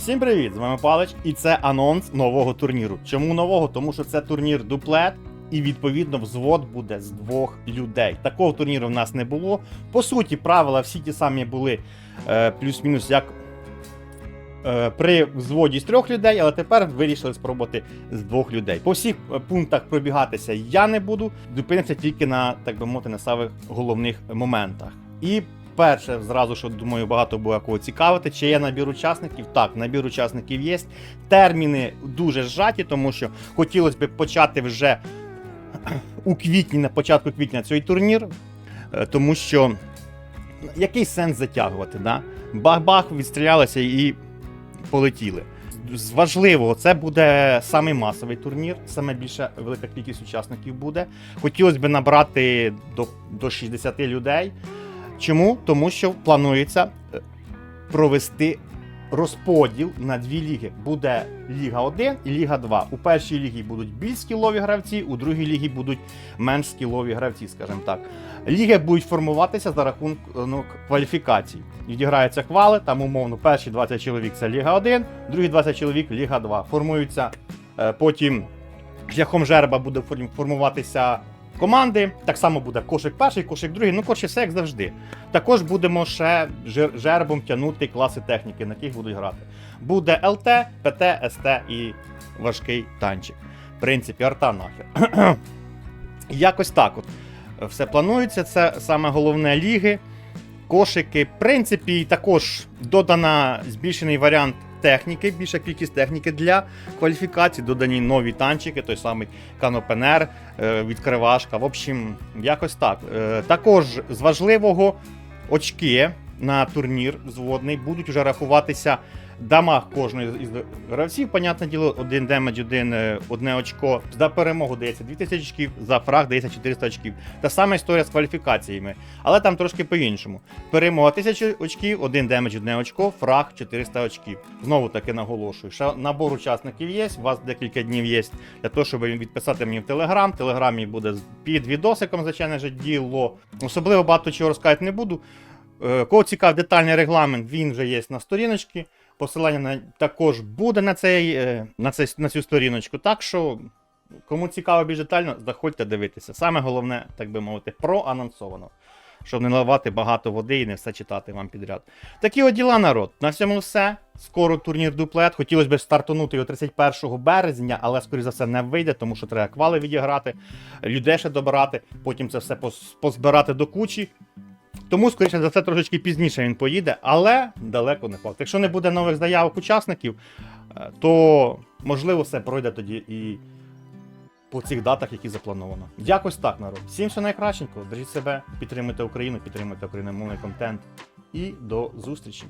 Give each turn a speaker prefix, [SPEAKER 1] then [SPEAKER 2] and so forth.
[SPEAKER 1] Всім привіт! З вами Палич, і це анонс нового турніру. Чому нового? Тому що це турнір дуплет, і відповідно взвод буде з двох людей. Такого турніру в нас не було. По суті, правила всі ті самі були е, плюс-мінус як е, при взводі з трьох людей, але тепер вирішили спробувати з двох людей. По всіх е, пунктах пробігатися я не буду, зупинимося тільки на, так би мовити, на самих головних моментах. І перше, зразу що думаю, багато буде кого цікавити, чи є набір учасників. Так, набір учасників є. Терміни дуже зжаті, тому що хотілося б почати вже у квітні, на початку квітня цей турнір, е, тому що який сенс затягувати? Да? Бах-бах, відстрілялися і полетіли. З важливого, це буде самий масовий турнір, саме більша велика кількість учасників буде. Хотілося б набрати до, до 60 людей. Чому? Тому що планується е, провести розподіл на дві ліги. Буде Ліга 1 і Ліга 2. У першій лігі будуть більш скілові гравці, у другій лігі будуть менш скілові гравці, скажімо так. Ліги будуть формуватися за рахунок кваліфікацій. Відіграються квали, там умовно перші 20 чоловік це Ліга 1, другі 20 чоловік Ліга 2. Формуються е, потім шляхом жерба буде форм- формуватися команди. Так само буде кошик перший, кошик другий. Ну, коротше, все як завжди. Також будемо ще жербом тягнути класи техніки, на яких будуть грати. Буде ЛТ, ПТ, СТ і важкий танчик. В принципі, арта нахер. Якось так от все планується. Це саме головне ліги, кошики. В принципі, також додана збільшений варіант техніки, більша кількість техніки для кваліфікації, додані нові танчики, той самий канопенер, відкривашка. В общем, якось так. Е, Також з важливого очки на турнір зводний будуть вже рахуватися дамаг кожної із гравців. Понятне діло, один демедж, один, е, одне очко. За перемогу дається 2000 очків, за фраг дається 400 очків. Та сама історія з кваліфікаціями, але там трошки по-іншому. Перемога 1000 очків, один демедж, одне очко, фраг 400 очків. Знову таки наголошую, що набор учасників є, у вас декілька днів є для того, щоб відписати мені в Телеграм. Телеграмі буде під відосиком, звичайно ж, діло. Особливо багато чого розказати не буду. Е, Кого цікав детальний регламент, він вже є на сторіночці. Посилання на, також буде на, цей, е, на, цей, на цю сторіночку. Так що, кому цікаво більш детально, заходьте дивитися. Саме головне, так би мовити, проанонсовано. Щоб не наливати багато води і не все читати вам підряд. Такі от діла, народ. На цьому все. Скоро турнір дуплет. Хотілося б стартанути його 31 березня, але, скоріш за все, не вийде, тому що треба квали відіграти, людей ще добирати, потім це все позбирати до кучі. Тому, скоріше за це, трошечки пізніше він поїде, але далеко не факт. Якщо не буде нових заявок учасників, е, то можливо все пройде тоді і по цих датах, які заплановано. Якось так, народ. Всім все найкращенького. Бережіть себе, підтримуйте Україну, підтримуйте україномовний контент. І до зустрічі!